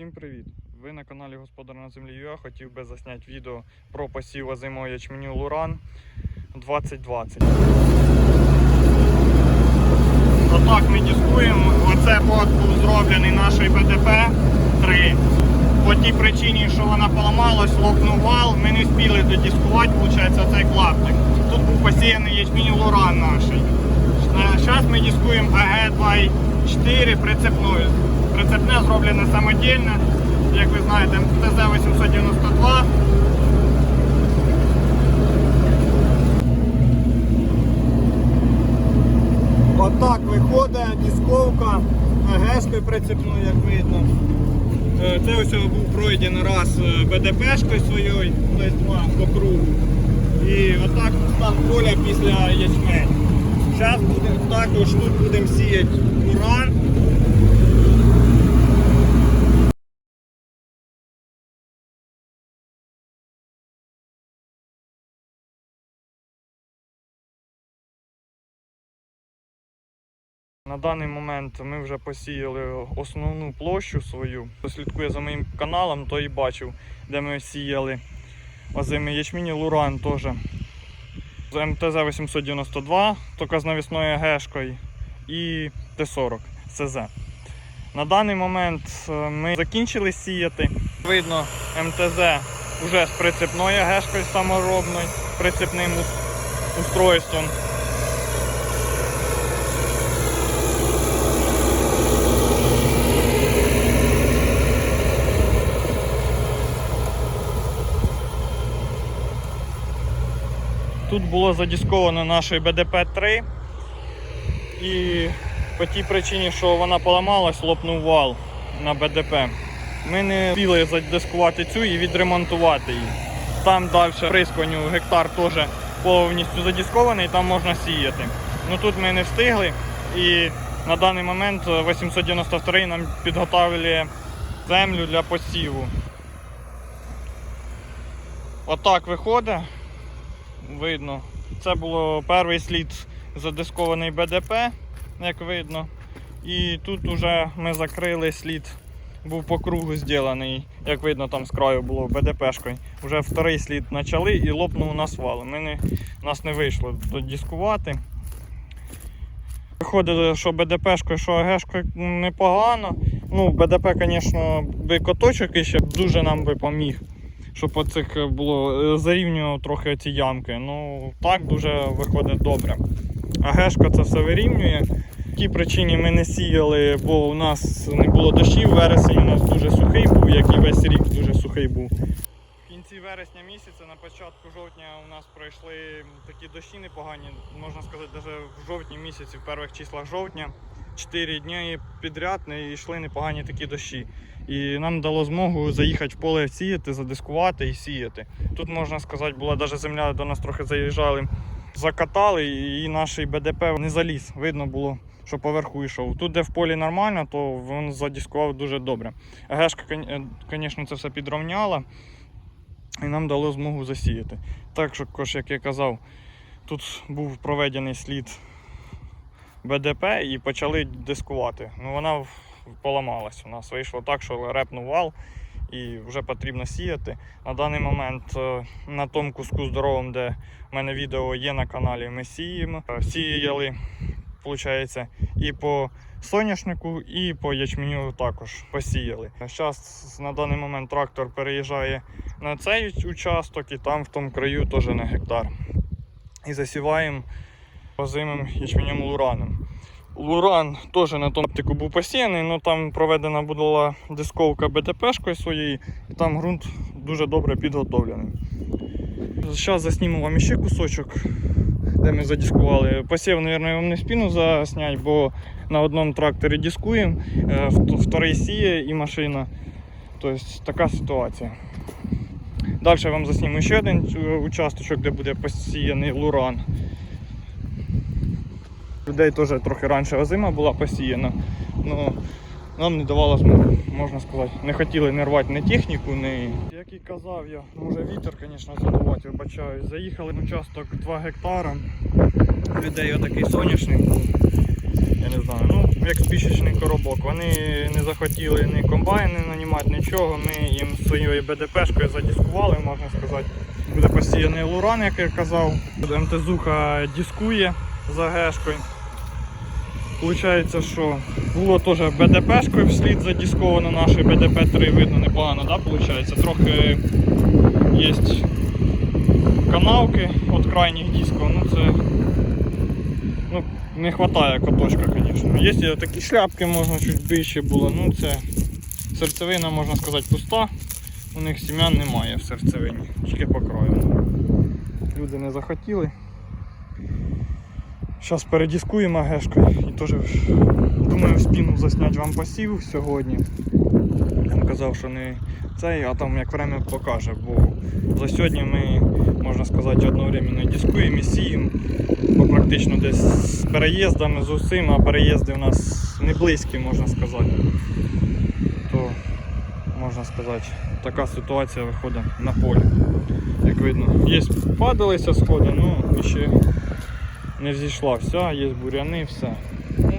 Всім привіт! Ви на каналі Господар на землі ЮА. Хотів би засняти відео про посів озимого ячменю Луран 2020. Отак ми дискуємо. Оце бот був зроблений нашою БДП 3. По тій причині, що вона поламалась, лопнув вал, ми не встигли додискувати, виходить, цей клаптик. Тут був посіяний ячмінь Луран наш. Зараз ми дискуємо АГ-2.4 прицепною. Прицепне зроблене самодільне, як ви знаєте, ТЗ-892. Отак виходить дисковка АГшкою прицепною, як видно. Е, Це ось був пройдений раз е, БДПшкою своєю, тобто два по кругу. І отак стан поля після ячмень. Зараз також тут будемо сіяти уран. На даний момент ми вже посіяли основну площу свою. Хто за моїм каналом, той і бачив, де ми сіяли озимий ячмінь і луран теж. З МТЗ-892, тільки з навісною гешкою і Т-40 СЗ. На даний момент е, ми закінчили сіяти. Видно, МТЗ вже з прицепною гешкою саморобною, прицепним ус- устройством. Тут було задісковано нашою БДП-3 і по тій причині, що вона поламалась, лопнув вал на БДП. Ми не встигли задискувати цю і відремонтувати її. Там далі присконю гектар теж повністю задіскований, там можна сіяти. Ну тут ми не встигли і на даний момент 893 нам підготовлює землю для посіву. Отак виходить видно. Це було перший слід задискований БДП, як видно. І тут вже ми закрили слід, був по кругу зроблений, як видно, там з краю було БДПшкою. Вже вторий слід почали і лопнув нас вал. Ми не, нас не вийшло додіскувати. Виходить, що БДПшкою, що АГшкою непогано. Ну, БДП, звісно, би коточок іще дуже нам би поміг щоб оцих було е, зарівнював трохи ці ямки. Ну так дуже виходить добре. А гешка це все вирівнює. Тій причині ми не сіяли, бо у нас не було дощів, вересень у нас дуже сухий був, як і весь рік дуже сухий був. В кінці вересня місяця, на початку жовтня у нас пройшли такі дощі непогані, можна сказати, навіть в жовтні місяці, в перших числах жовтня. Чотири дні підряд не йшли непогані такі дощі. І нам дало змогу заїхати в поле сіяти, задискувати і сіяти. Тут можна сказати, була навіть земля до нас трохи заїжджали, закатали, і наш БДП не заліз. Видно було, що поверху йшов. Тут, де в полі нормально, то він задискував дуже добре. Гешка, звісно, це все підровняла і нам дало змогу засіяти. Також, як я казав, тут був проведений слід БДП і почали дискувати. Ну, вона поламалась. У нас вийшло так, що репнув вал і вже потрібно сіяти. На даний момент е, на тому куску здоровому, де в мене відео є на каналі, ми сіємо. Е, Сіяли, виходить, і по соняшнику, і по ячменю також посіяли. Зараз на даний момент трактор переїжджає на цей участок і там в тому краю теж на гектар. І засіваємо озимим ячменем лураном. Луран теж на тому був посіяний, але там проведена була дисковка БТПшкою своєю, і там ґрунт дуже добре підготовлений. Зараз засніму вам ще кусочок, де ми задискували. Посів, мабуть, вам не спіну засняти, бо на одному тракторі дискуємо, е, вторий сіє і машина. Тобто така ситуація. Далі вам засніму ще один е, участочок, де буде посіяний луран. Людей теж трохи раніше озима була посіяна. Ну, нам не давало можна сказати. Не хотіли не рвати ні техніку, ні. Як і казав я, може вітер, звісно, задувати, вибачаюсь. Заїхали на участок 2 гектара. Людей отакий соняшник був. я не знаю, ну, як спішечний коробок. Вони не захотіли ні комбайни нанімати, нічого. Ми їм своєю БДПшкою задіскували, можна сказати. Буде посіяний луран, як я казав. МТЗуха дискує за гешкою. Получається, що було теж БДПшкою вслід задісковано наше БДП-3, видно непогано, да, получається? Трохи є канавки від крайніх дисків, ну це ну, не вистачає каточка, звісно. Є такі шляпки, можна чуть більше було, ну це серцевина, можна сказати, пуста. У них сім'ян немає в серцевині, тільки по краю. Люди не захотіли. Зараз передіскуємо гешкою і теж думаю в спину засняти вам посів сьогодні. Він казав, що не цей, а там як время покаже, бо за сьогодні ми, можна сказати, одновременно дискуємо і сіємо, бо практично десь з переїздами з усім, а переїзди у нас не близькі, можна сказати. То, можна сказати, така ситуація виходить на полі. Як видно, є падалися сходи, ну і ще не зійшла вся, є буряни, все. Ну,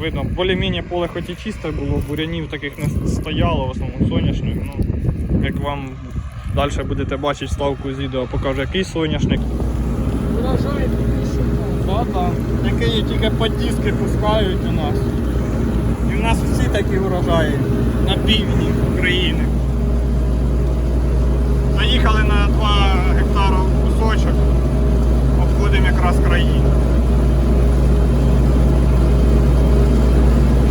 видно, більш-менш поле хоч і чисте було, бурянів таких не стояло, в основному соняшник. Ну, як вам далі будете бачити ставку з відео, покажу який соняшник. Урожай да. Такі тільки подіски пускають у нас. І в нас всі такі урожаї на півдні України. Заїхали на 2 гектара кусочок, обходимо якраз країну.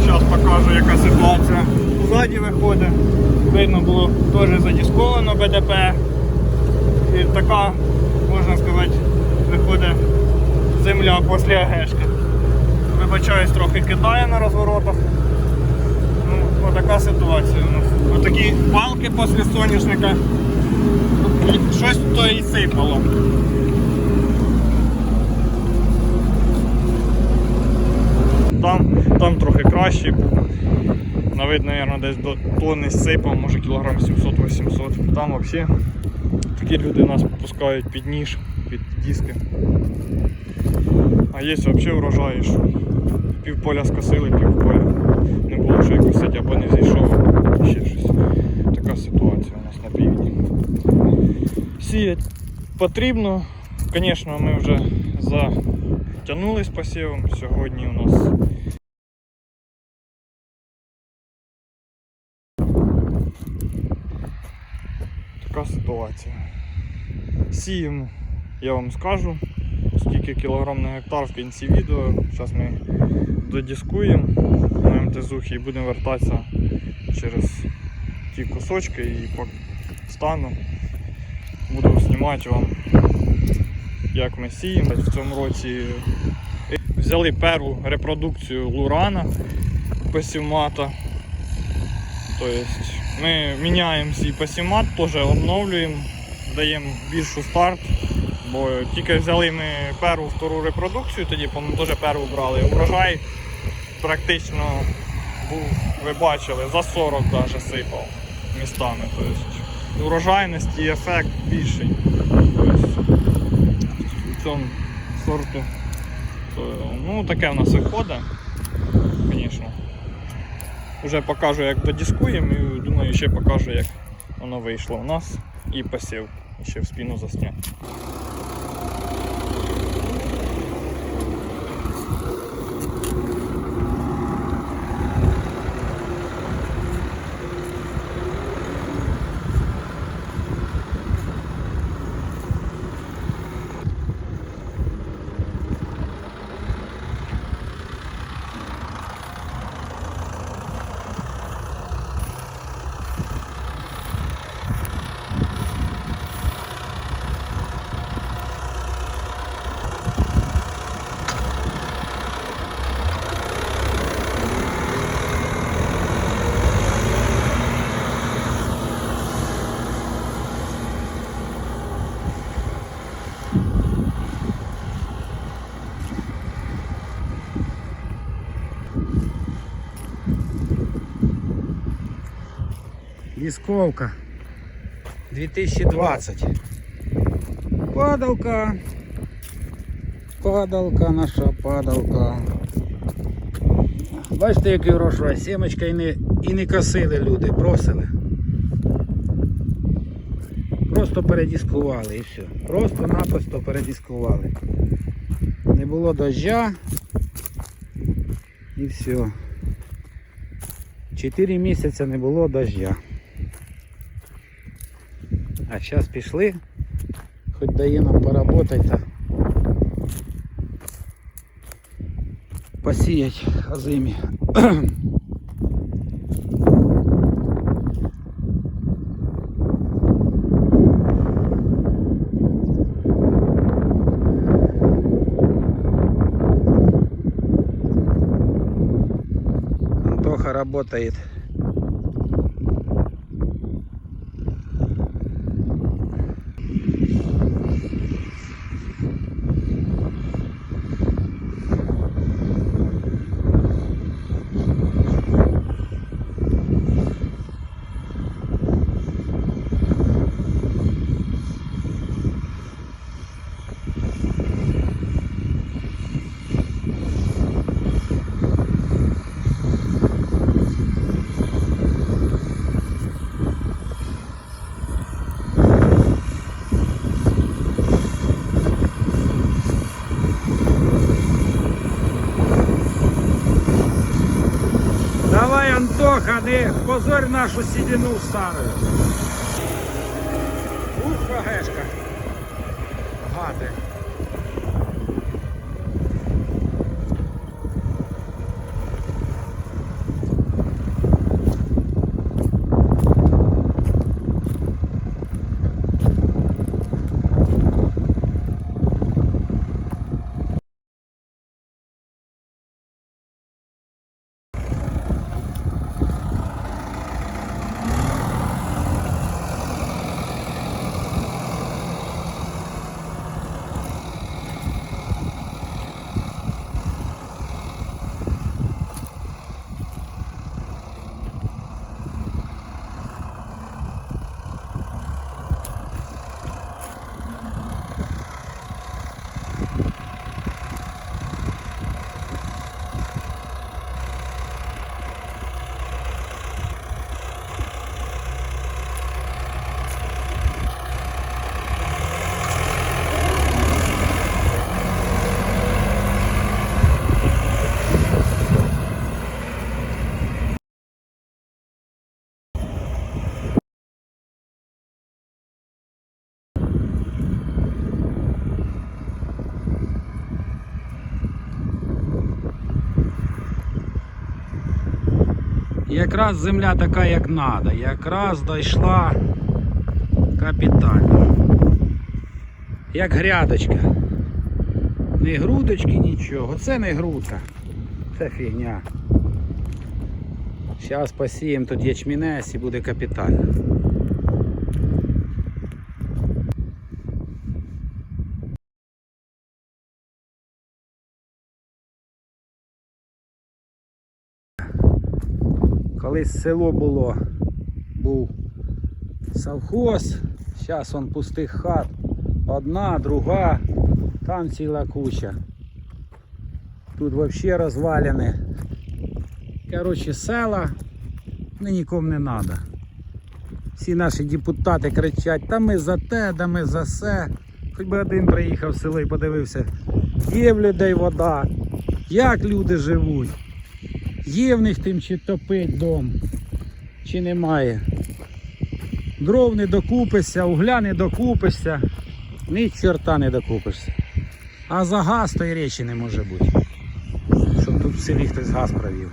Зараз покажу яка ситуація. Ззаді виходить. Видно було теж задісковано БДП. І така, можна сказати, виходить земля після гешки. Вибачаюсь, трохи кидає на розворотах. Ну, отака ситуація. Ну, отакі палки після соняшника. Щось то і сипало. Там, там трохи краще був. На вид, мабуть, десь до тонни сипав, може кілограм 700-800. Там взагалі такі люди нас пускають під ніж, під диски. А є взагалі врожаї, що півполя скосили, півполя не було що й косити або не зійшов, ще щось. Така ситуація у нас на півдні. Сіяти потрібно. Звісно, ми вже затягнули з посівом. Сьогодні у нас така ситуація. Сіємо, я вам скажу, скільки кілограм на гектар в кінці відео. Зараз ми додіскуємо на МТЗухі і будемо вертатися через ті кусочки і по стану. Буду знімати вам, як ми сіємо. В цьому році взяли перву репродукцію Лурана посівмата. Тобто ми міняємо свій посівмат, теж обновлюємо, даємо більшу старт. Бо тільки взяли ми першу втору репродукцію, тоді, по-моєму, теж першу брали. Урожай практично був, ви бачили, за 40 навіть сипав містами. Тобто, урожайності і ефект більший. Тобто, у цьому сорту. То, ну, таке в нас виходить, звісно. Уже покажу, як додіскуємо і думаю, ще покажу, як воно вийшло у нас і посів. І ще в спину засняти. Дисковка 2020. Падалка. Падалка наша падалка. Бачите, який урожай. Сімочка і не, і не косили люди, бросили. Просто передіскували і все. Просто-напросто передіскували. Не було дождя. І все. Чотири місяці не було дождя. А зараз пішли, хоч дає нам поработати та посіять озимі. Антоха работает. Антоха, позорь нашу седину старую. Якраз земля така, як треба. Якраз дійшла капітально. Як грядочка. Не грудочки, нічого. Це не грудка. Це фігня. Зараз посіємо тут ячмінець і буде капітально. Колись село було, був совхоз, зараз он пустих хат. Одна, друга, там ціла куча. Тут взагалі розвалені. Коротше, села ну, нікому не треба. Всі наші депутати кричать, та ми за те, да ми за все. Хоч би один приїхав в село і подивився, є в людей вода, як люди живуть. Є в них тим чи топить дом, чи немає. Дров не докупишся, угля не докупишся, ні чорта не докупишся. А за газ то й речі не може бути. Щоб тут в селі хтось газ провів.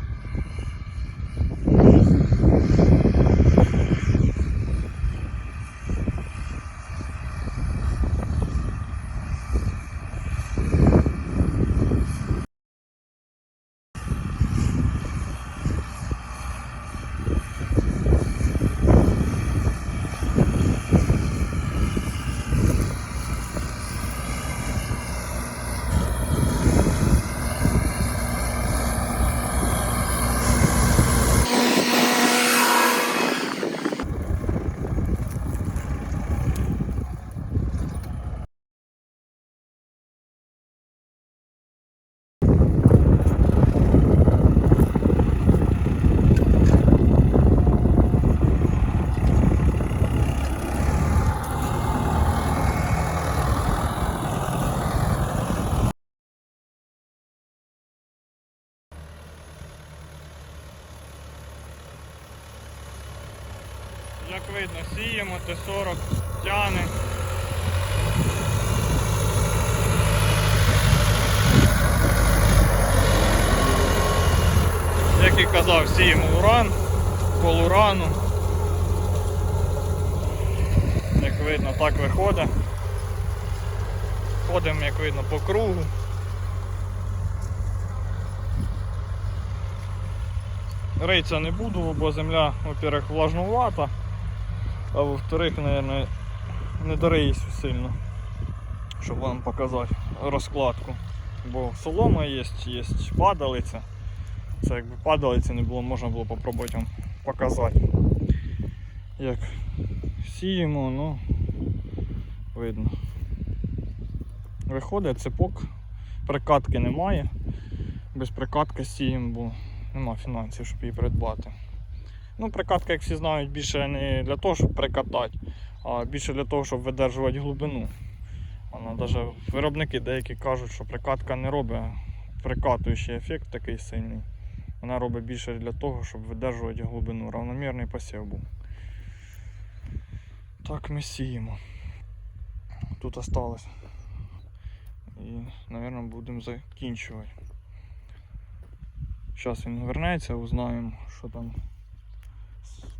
Видно, сіємо, Т-40 тяне. Як і казав, сіємо уран, полурану. Як видно, так виходить. Ходимо, як видно, по кругу. Рейця не буду, бо земля, во-первых, влажнувата, а во-вторых, наверное, не дорейсь сильно, щоб вам показати розкладку. Бо солома є, є падалиця. Це якби падалиці не було, можна було попробувати вам показати. Як сіємо, ну видно. Виходить цепок, прикатки немає. Без прикатки сіємо, бо нема фінансів, щоб її придбати. Ну, прикатка, як всі знають, більше не для того, щоб прикатати, а більше для того, щоб видержувати глибину. Вона навіть виробники деякі кажуть, що прикатка не робить прикатуючий ефект такий сильний. Вона робить більше для того, щоб видержувати глибину. Равномірний посів був. Так ми сіємо. Тут осталось. І, мабуть, будемо закінчувати. Зараз він вернеться, узнаємо, що там.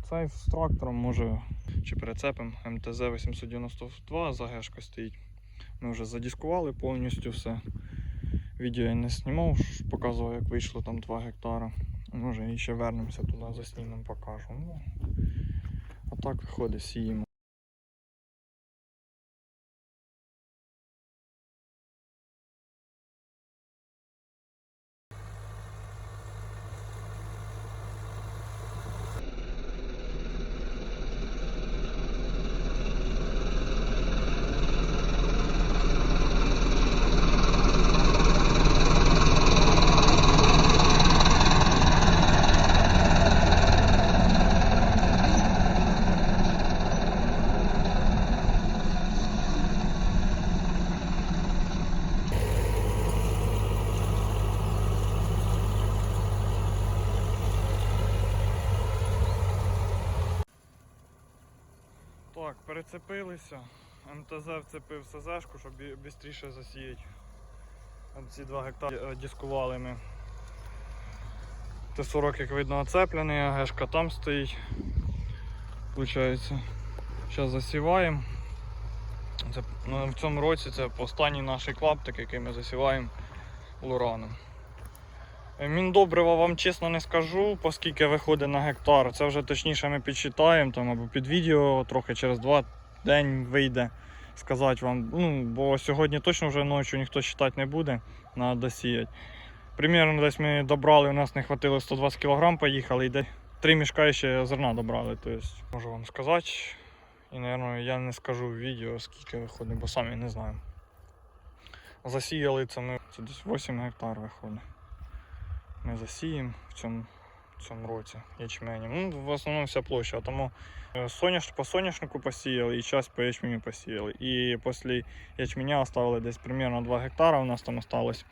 Цей з трактором може чи прицепом МТЗ 892 за гешко стоїть. Ми вже задіскували повністю все. Відео я не знімав, показував, як вийшло там 2 гектара. Може і ще вернемося туди, заснімемо, покажу. Ну, а так виходить, сіємо. Так, перецепилися. МТЗ вцепив СЗшку, щоб швидше засіяти. Ці 2 гектари е, дискували ми. Т-40, як видно, оцеплений, гешка там стоїть. Получається. Зараз засіваємо. Це, ну, в цьому році це останній наш клаптик, який ми засіваємо лураном. Міндобрива вам чесно не скажу, оскільки виходить на гектар. Це вже точніше ми підсчитаємо там, або під відео трохи через два день вийде сказати вам. Ну, бо сьогодні точно вже ночі ніхто читати не буде, треба досіяти. Примірно десь ми добрали, у нас не хватило 120 кг, поїхали і де три мішка ще зерна добрали. Тобто, можу вам сказати. І, мабуть, я не скажу в відео, скільки виходить, бо самі не знаю. Засіяли це ми це десь 8 гектар виходить ми засіємо в цьому, в цьому році ячменем. Ну, в основному вся площа. Тому е, соняш, по соняшнику посіяли і час по ячменю посіяли. І після ячменя оставили десь примерно 2 гектара. У нас там осталось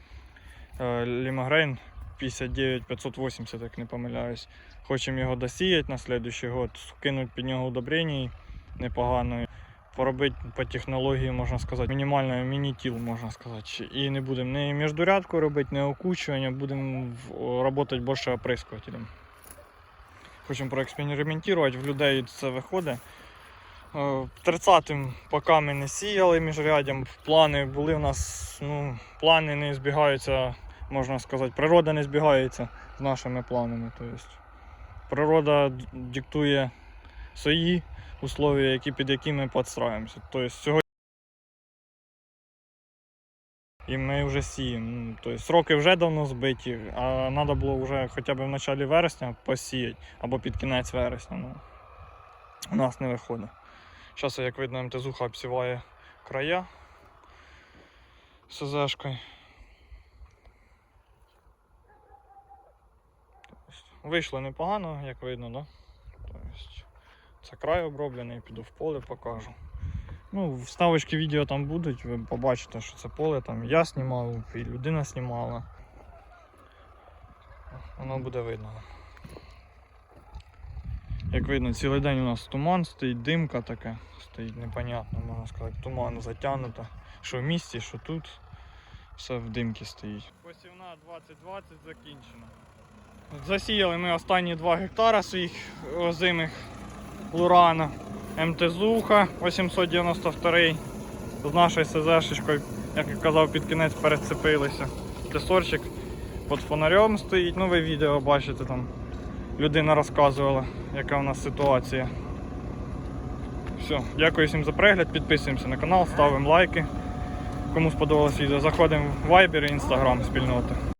лімагрейн 59 580, як не помиляюсь. Хочемо його досіяти на наступний год, кинути під нього удобрень непогано. Поробити по технології, можна сказати, мінімальне міні-тіл, можна сказати. І не будемо ні міждурядку робити, ні окучування, будемо працювати більше оприскувателем. Хочемо проекспериментувати, в людей це виходить. Е, 30-м поки ми не сіяли міжрядям, плани були у нас, ну, плани не збігаються, можна сказати, природа не збігається з нашими планами. Тобто, природа диктує свої условия, які, під які ми підстраємося. Тобто сьогодні і ми вже сіємо. Ну, Тобто сроки вже давно збиті, а треба було вже хоча б в початку вересня посіяти або під кінець вересня. Ну, у нас не виходить. Зараз, як видно, МТЗуха обсіває края СЗшкою. Вийшло непогано, як видно, да? Це край оброблений, піду в поле покажу. Ну, вставочки відео там будуть, ви побачите, що це поле там я знімав і людина знімала. Воно буде видно. Як видно, цілий день у нас туман стоїть, димка така, стоїть непонятно, можна сказати, туман затягнуто. Що в місті, що тут. Все в димці стоїть. Посівна 2020 закінчена. Засіяли ми останні 2 гектара своїх озимих Лурана. МТЗуха 892 з нашою СЗшечкою, як я казав, під кінець перецепилися. Тесорчик під фонарем стоїть. Ну ви відео бачите там. Людина розказувала, яка у нас ситуація. Все, дякую всім за перегляд, підписуємося на канал, ставимо лайки. Кому сподобалось відео, заходимо в Viber і Instagram спільноти.